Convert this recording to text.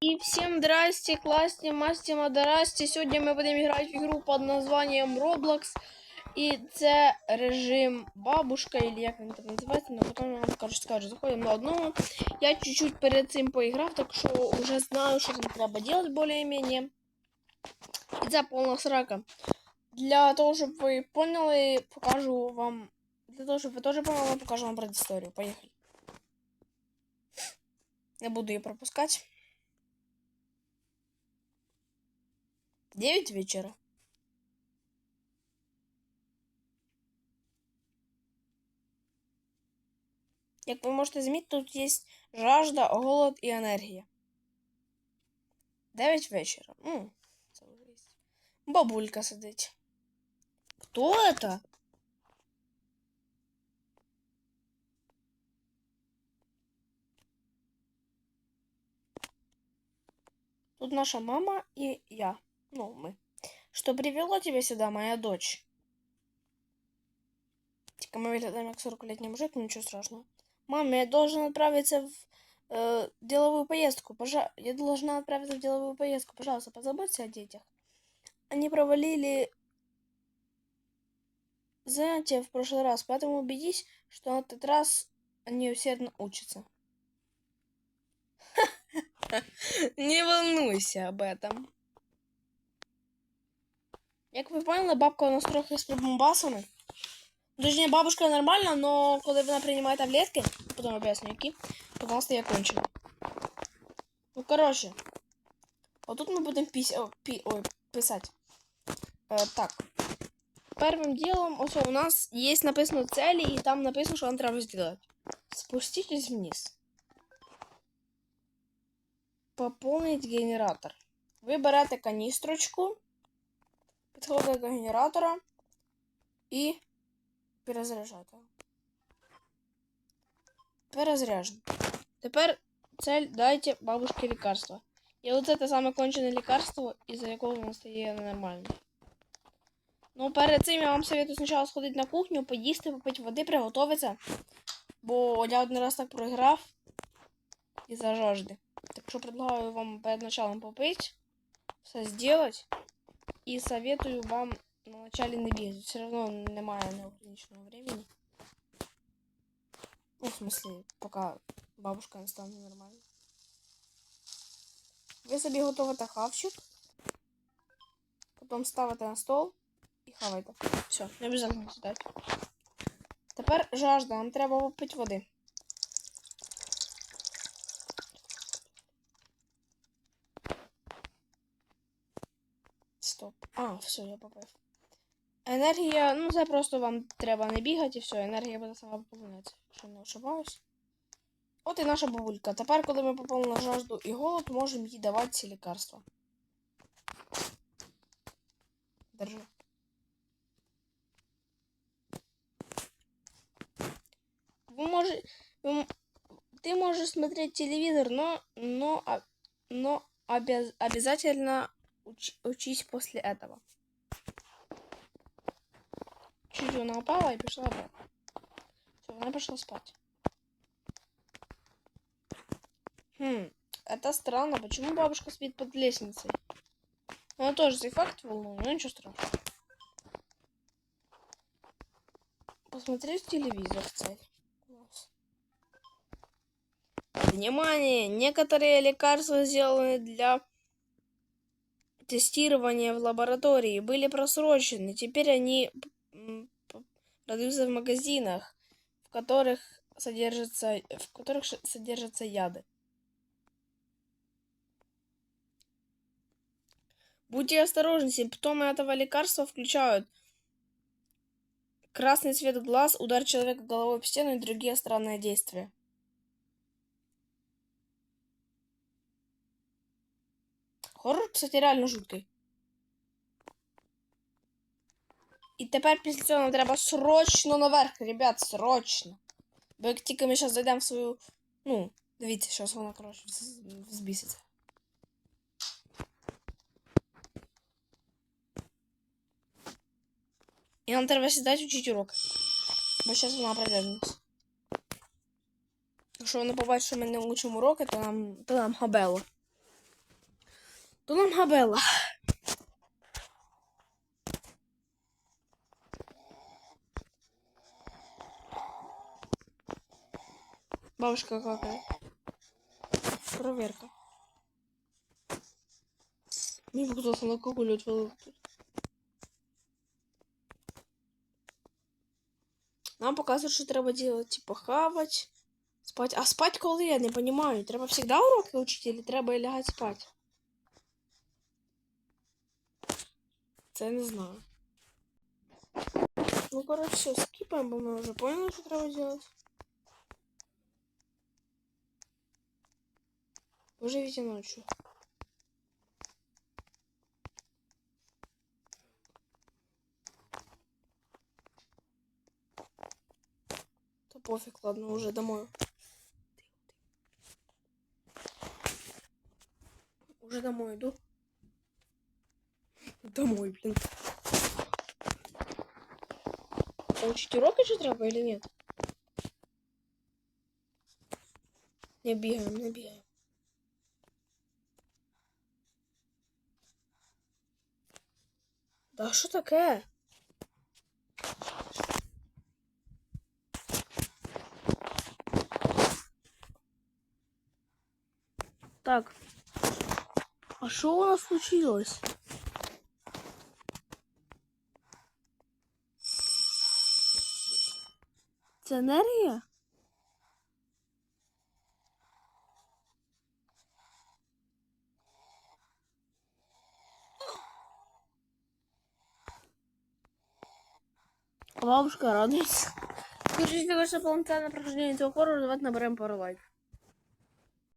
И всем здрасте, классе, масте, мадарасте. Сьогодні ми будемо грати в ігру під названням Roblox. І це режим бабушка, или як він так називається, але потім я вам коротше, скажу. Заходимо на одну. Я чуть-чуть перед цим поіграв, так що вже знаю, що там треба робити більш-менш. І це повна срака. Для того, щоб ви поняли, покажу вам. Для того, щоб ви теж поняли, покажу вам предісторію. Поїхали. Не буду її пропускати. 9 вечера. Як ви можете замітити, тут є жажда, голод і енергія. 9 вечора. Ну, це вже є. Бабулька сидить. Хто это? Тут наша мама и я. Ну, мы. Что привело тебя сюда, моя дочь? Мы выглядаем как 40-летний мужик, но ничего страшного. Мама, я должен отправиться в э, деловую поездку. Пожа... Я должна отправиться в деловую поездку. Пожалуйста, позаботься о детях. Они провалили занятия в прошлый раз, поэтому убедись, что на этот раз они усердно учатся. Не волнуйся об этом. Як ви поняли, бабка у нас трохи з прибамбасами. Точніше, бабушка нормальна, но коли вона приймає таблетки, потім об'ясню які, то вона стає кончена. Ну, коротше. Отут ми будемо піс... О, пі... Ой, писати. Е, так. Первым делом, ось у нас є написано цели, і там написано, що нам треба зробити. Спуститесь вниз. Поповнить генератор. Ви берете каністрочку, підходите до генератора і перезаряджаєте. Перезаряжено. Тепер цель дайте бабушке лекарство. І оце те саме кончене лікарство, із-за якого воно стає ненормальним. Ну, перед цим я вам советую спочатку сходити на кухню, поїсти, попити води, приготуватися. Бо я один раз так проіграв із-за жажди. Так что предлагаю вам перед началом попить, все сделать. И советую вам на начале не бегать. Все равно немає неограниченного времени. Ну, в смысле, пока бабушка не стане нормально. Ви собі готовите хавчик. Потім ставите на стол і хавайте. Все, не обов'язково сідати. Тепер жажда, нам треба попити води. Стоп. А, все, я попив. Енергія, ну це просто вам треба не бігати і все, енергія буде сама поповнюватися, якщо не ошибаюсь. От і наша бабулька. Тепер, коли ми поповнили жажду і голод, можемо їй давати ці лікарства. Держи. Вы можете... Ты можешь смотреть телевизор, но, но, а- но обяз- обязательно уч- учись после этого. Чуть она упала и пришла обратно. Все, она пошла спать. Хм, это странно. Почему бабушка спит под лестницей? Она тоже факт волнует, но ничего страшного. Посмотреть телевизор, цель. Внимание! Некоторые лекарства сделаны для тестирования в лаборатории были просрочены. Теперь они продаются в магазинах, в которых содержатся, в которых содержатся яды. Будьте осторожны, симптомы этого лекарства включают красный цвет глаз, удар человека головой об стену и другие странные действия. Кстати, реально жуткий. І тепер після цього нам треба срочно наверх, ребят, срочно. Бо як тільки ми зараз зайдемо в свою. Ну, дивіться, зараз вона, коротше, взбіситься. І нам треба сідати вчити урок. Бо зараз вона прийде до нас. Якщо вона побачить, що ми не учимо уроки, то нам, то нам габело. Нам габела. Бабушка какая? Проверка. Мне показалось, она какую тут. Нам показують, що треба делать, типа хавать, спать. А спать коли я не понимаю. Треба всегда уроки учити, или треба лягати спать? Це я не знаю. Ну, короче, все, скипаем, бо ми вже поняли, що треба делать. Уже и ночью. Да пофиг, ладно, уже домой. Уже домой иду Домой, блин. А учить урок еще треба или нет? Не бігаємо, не бігаємо. Да що таке? Так. А що у нас случилось? А бабушка радуется. Скажите, ваше полноценное прохождение этого хоррора, давайте наберем пару лайков.